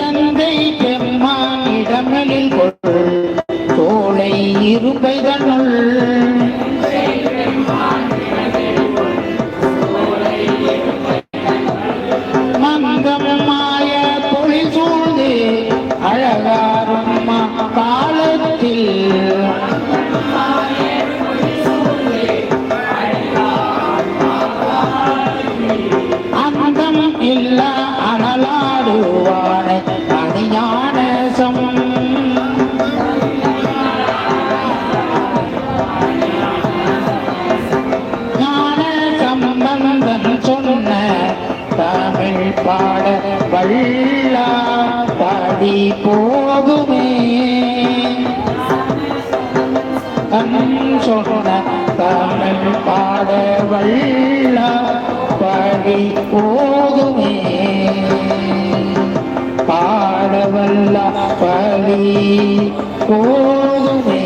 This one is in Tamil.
எந்தை பெம்மான் இடமலில் கொள் தோளை இருப்பைதனுள் மந்தமாய பொழி சூழ்ந்து அழகாரும் காலத்தில் இல்ல அனலாடுவான அணியான சொன்ன தமிழ் பாட வள்ளா பாடி போகுமே. சொன்ன தமிழ் பாட வள்ளா பாடலில் ஓதுமே பாடவல்ல பலி போதுமே